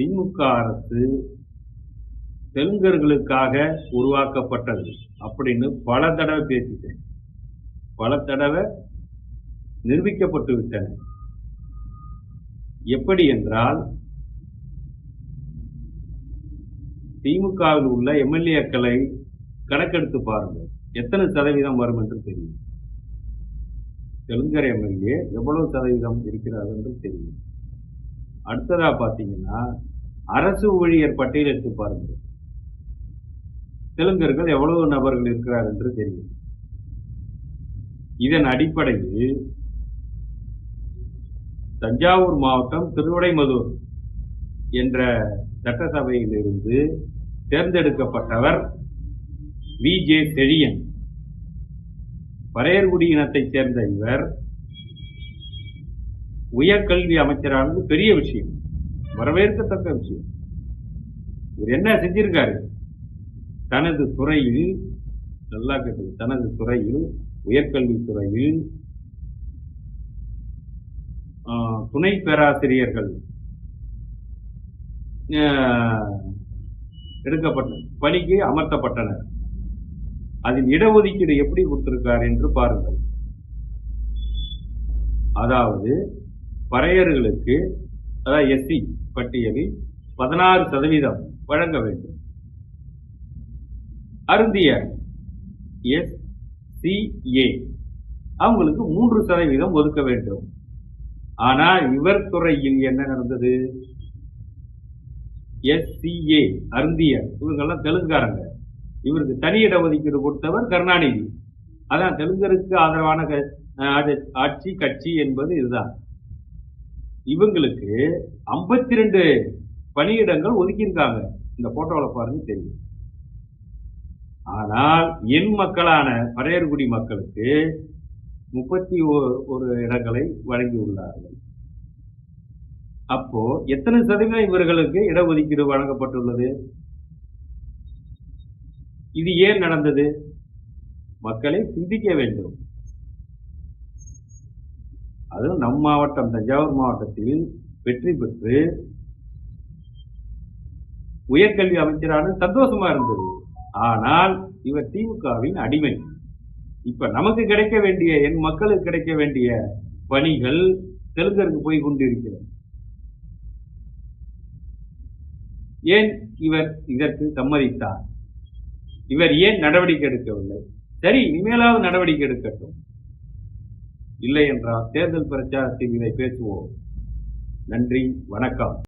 திமுக அரசு தெலுங்கர்களுக்காக உருவாக்கப்பட்டது அப்படின்னு பல தடவை பேசிட்டேன். பல தடவை நிரூபிக்கப்பட்டு விட்டன. எப்படி என்றால் திமுகவில் உள்ள எம்எல்ஏக்களை கணக்கெடுத்து பாருங்கள். எத்தனை சதவீதம் வரும் என்று தெரியும். தெலுங்கர் எம்எல்ஏ எவ்வளவு சதவீதம் இருக்கிறார் என்று தெரியும். அடுத்ததா பார்த்தீங்கன்னா அரசு ஊழியர் பட்டியலிட்டு எடுத்து பாருங்கள் தெலுங்கர்கள் எவ்வளவு நபர்கள் இருக்கிறார் என்று தெரியும். இதன் அடிப்படையில் தஞ்சாவூர் மாவட்டம் திருவிடைமதூர் என்ற சட்டசபையிலிருந்து தேர்ந்தெடுக்கப்பட்டவர் வி. ஜே. செழியன். பரையர்குடி இனத்தைச் சேர்ந்த இவர் உயர்கல்வி அமைச்சரானது பெரிய விஷயம். வரவேற்கத்தக்க விஷயம். இவர் என்ன செஞ்சிருக்காரு? தனது துறையில் நல்லா கேட்டது தனது துறையில் உயர்கல்வித்துறையில் ஆஹ், துணை பேராசிரியர்கள் எடுக்கப்பட்ட பணிக்கு அமர்த்தப்பட்டனர். அதில் இடஒதுக்கீடு எப்படி கொடுத்திருக்கார் என்று பாருங்கள். அதாவது பறையர்களுக்கு அதாவது எஸ்சி பட்டியலில் பதினாறு சதவீதம் வழங்க வேண்டும். அருந்திய எஸ் சிஏ அவங்களுக்கு மூன்று சதவீதம் ஒதுக்க வேண்டும். ஆனால் இவர் துறையில் என்ன நடந்தது? எஸ்சிஏ அருந்திய இவங்கெல்லாம் தெலுங்காரங்க இவருக்கு தனி இடஒதுக்கீடு கொடுத்தவர் கருணாநிதி. அதான் தெலுங்கருக்கு ஆதரவான க- ஆட்சி- ஆட்சி கட்சி என்பது இதுதான். இவங்களுக்கு 52 ரெண்டு பணியிடங்கள் ஒதுக்கியிருக்காங்க. இந்த போட்டோவில் பாருங்க தெரியும். ஆனால் என் மக்களான பரையர்குடி மக்களுக்கு முப்பத்தி ஒரு இடங்களை வழங்கியுள்ளார்கள். அப்போ எத்தனை சதவீதம் இவர்களுக்கு இடஒதுக்கீடு வழங்கப்பட்டுள்ளது? இது ஏன் நடந்தது? மக்களை சிந்திக்க வேண்டும். அதுவும் நம் மாவட்டம் தஞ்சாவூர் மாவட்டத்தில் வெற்றி பெற்று உயர்கல்வி அமைச்சரான சந்தோஷமா இருந்தது. ஆனால் இவர் திமுகவின் அடிமை. இப்ப நமக்கு கிடைக்க வேண்டிய என் மக்களுக்கு கிடைக்க வேண்டிய பணிகள் தெலுங்கருக்கு போய் கொண்டிருக்கிறது. ஏன் இவர் இதற்கு சம்மதித்தார்? இவர் ஏன் நடவடிக்கை எடுக்கவில்லை? சரி இனிமேலாவது நடவடிக்கை எடுக்கட்டும். இல்லை என்றால் தேர்தல் பிரச்சாரத்தில் இதை பேசுவோம். நன்றி வணக்கம்.